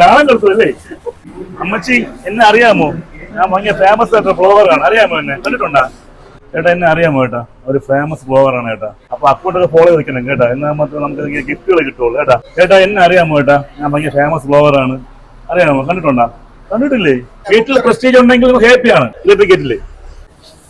നാളെ അല്ലേ അമ്മച്ചി എന്നെ അറിയാമോ? ഞാൻ ഭയങ്കര ഫേമസ് ആയിട്ടുള്ള ഫ്ലോവറാണ് അറിയാമോ എന്നെ? കണ്ടിട്ടുണ്ടാ? ചേട്ടാ എന്നെ അറിയാമോ ഏട്ടാ ഒരു ഫേമസ് ഫ്ലോവറാണ് ഏട്ടാ അപ്പൊ അക്കൗണ്ടൊക്കെ ഫോളോ ചെയ്തിരിക്കണം കേട്ടാ. എന്നാൽ മാത്രം നമുക്ക് ഗിഫ്റ്റുകൾ കിട്ടുള്ളൂ കേട്ടാ. ചേട്ടാ എന്നെ അറിയാമോ ഏട്ടാ ഞാൻ ഭയങ്കര ഫേമസ് ഫ്ലോവറാണ് അറിയാമോ? കണ്ടിട്ടുണ്ടാ? കണ്ടിട്ടില്ലേ? വീട്ടിൽ പ്രസ്റ്റീജ് ഉണ്ടെങ്കിൽ നമുക്ക് ഹാപ്പിയാണ് ഇലക്ട്രിക് ഗേറ്റിൽ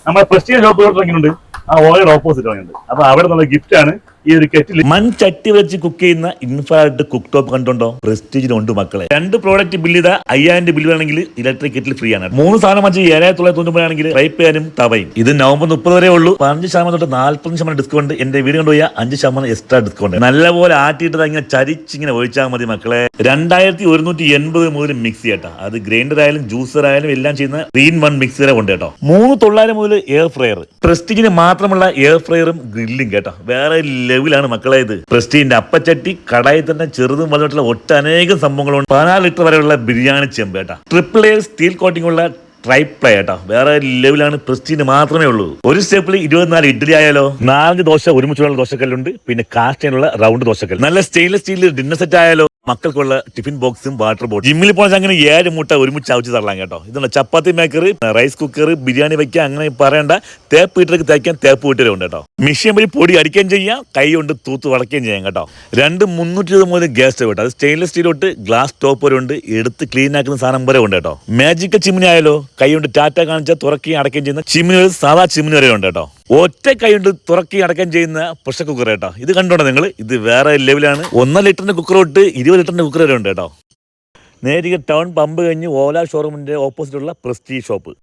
നമ്മുടെ പ്രസ്റ്റീജ് ഷോപ്പ് തുടങ്ങിയിട്ടുണ്ട്. ആ ഓയുടെ ഓപ്പോസിറ്റ് തുടങ്ങിയിട്ടുണ്ട്. അപ്പൊ അവിടെ നിന്നുള്ള ഗിഫ്റ്റ് ആണ്. ഈ ഒരു കെറ്റിൽ മൺചട്ടി വെച്ച് കുക്ക് ചെയ്യുന്ന ഇൻഫ്രാറെഡ് കുക്ക് ടോപ്പ് കണ്ടുണ്ടോ? പ്രസ്റ്റീജിനുണ്ട് മക്കളെ. രണ്ട് പ്രോഡക്റ്റ് ബില്ല് ചെയ്ത അയ്യായിരം ബില്ല് വേണമെങ്കിൽ ഇലക്ട്രിക് കെറ്റിൽ ഫ്രീ ആണ്. മൂന്ന് സാധനം വെച്ച് ഏഴായിരത്തി തൊള്ളായിരത്തി തൊണ്ണൂറ് ആണെങ്കിൽ പാനും തവയും. ഇത് നവംബർ മുപ്പത് വരെ ഉള്ളൂ. പതിനഞ്ച് ശതമാനം തൊട്ട് നാൽപ്പത് ശതമാനം ഡിസ്കൗണ്ട് എന്റെ വീട് കൊണ്ടുപോയ അഞ്ച് ശതമാനം എക്സ്ട്രാ ഡിസ്കൗണ്ട് നല്ലപോലെ ആട്ടിയിട്ട് ഇങ്ങനെ ചരിച്ചിങ്ങനെ ഒഴിച്ചാൽ മതി മക്കളെ. രണ്ടായിരത്തി ഒരുന്നൂറ്റി എൺപത് മുതൽ മിക്സി ചെയ്യട്ടോ. അത് ഗ്രൈൻഡർ ആയാലും ജ്യൂസർ ആയാലും എല്ലാം ചെയ്യുന്ന ത്രീൻ വൺ മിക്സി വരെ ഉണ്ട് കേട്ടോ. മൂന്ന് തൊള്ളായിരം മുതൽ എയർ ഫ്രയർ പ്രസ്റ്റീജിന് മാത്രമുള്ള എയർ ഫ്രയറും ഗ്രില്ലും കേട്ടോ. വേറെ ലെവലാണ് മക്കളെ ഇത് പ്രസ്റ്റീന്റെ അപ്പച്ചട്ടി കടായി തന്നെ ചെറുതും വലുതായിട്ടുള്ള ഒട്ടനേകം സംഭവങ്ങളുണ്ട്. പതിനാല് ലിറ്റർ വരെയുള്ള ബിരിയാണി ചെമ്പ് കേട്ടാ ട്രിപ്പിൾ എയർ സ്റ്റീൽ കോട്ടിംഗ് ഉള്ള ട്രൈപ്ലേ ആട്ടോ വേറെ ലെവലാണ് പ്രസ്റ്റീന് മാത്രമേ ഉള്ളൂ. ഒരു സ്റ്റെപ്പിൽ ഇരുപത്തിനാല് ഇഡ്ഡലി ആയാലോ? നാല് ദോശ ഒരുമിച്ചുള്ള ദോശക്കല്ലുണ്ട്. പിന്നെ കാസ്റ്റിനുള്ള റൗണ്ട് ദോശക്കല്ല്. നല്ല സ്റ്റെയിൻലെസ് സ്റ്റീൽ ഡിന്നർ സെറ്റ് ആയാലോ? മക്കൾക്കുള്ള ടിഫിൻ ബോക്സും വാട്ടർ ബോട്ടിൽ ജിമ്മിൽ പോയാൽ അങ്ങനെ ഏഴ് മുട്ട ഒരുമിച്ച് അവിച്ച് തള്ളാം കേട്ടോ. ഇതുണ്ട് chapati maker rice cooker biryani വയ്ക്കുക അങ്ങനെ പറയണ്ട. തേപ്പ് വീട്ടിലേക്ക് തയ്ക്കാൻ തേപ്പ് വീട്ടിലും ഉണ്ട് കേട്ടോ. മെഷീൻ വഴി പൊടി അടിക്കുകയും ചെയ്യാം. കൈ കൊണ്ട് തൂത്ത് വളയ്ക്കുകയും ചെയ്യാം കേട്ടോ. രണ്ട് മുന്നൂറ്റി ഇരുപത് മുതൽ ഗ്യാസ് സ്റ്റവ് കേട്ടോ അത് സ്റ്റെയിൻലെസ് സ്റ്റീൽ തൊട്ട് ഗ്ലാസ് ടോപ്പ് വരെ ഉണ്ട്. എടുത്ത് ക്ലീൻ ആക്കുന്ന സാധനം വരെ ഉണ്ട് കേട്ടോ. മാജിക്കൽ ചിമ്മിനി ആയാലോ? കൈ കൊണ്ട് ടാറ്റ കാണിച്ചാൽ തുറക്കുകയും അടയ്ക്കുകയും ചെയ്യുന്ന ചിമ്മിനി സാധാ ചിമ്മിനി വരെ ഉണ്ട് കേട്ടോ. ഒറ്റ കൈ കൊണ്ട് തുറക്കുകയും അടയ്ക്കുകയും ചെയ്യുന്ന പ്രഷർ കുക്കർ കേട്ടോ. ഇത് കണ്ടോണ്ടോ നിങ്ങൾ? ഇത് വേറെ ലെവലാണ്. ഒന്നര ലിറ്ററിന്റെ കുക്കർ തൊട്ട് ഇരുപത് ലിറ്ററിന്റെ കുക്കർ വരെ ഉണ്ട് കേട്ടോ. നേരിയ ടൗൺ പമ്പ് കഴിഞ്ഞ് ഓല ഷോറൂമിന്റെ ഓപ്പോസിറ്റുള്ള പ്രസ്റ്റീജ് ഷോപ്പ്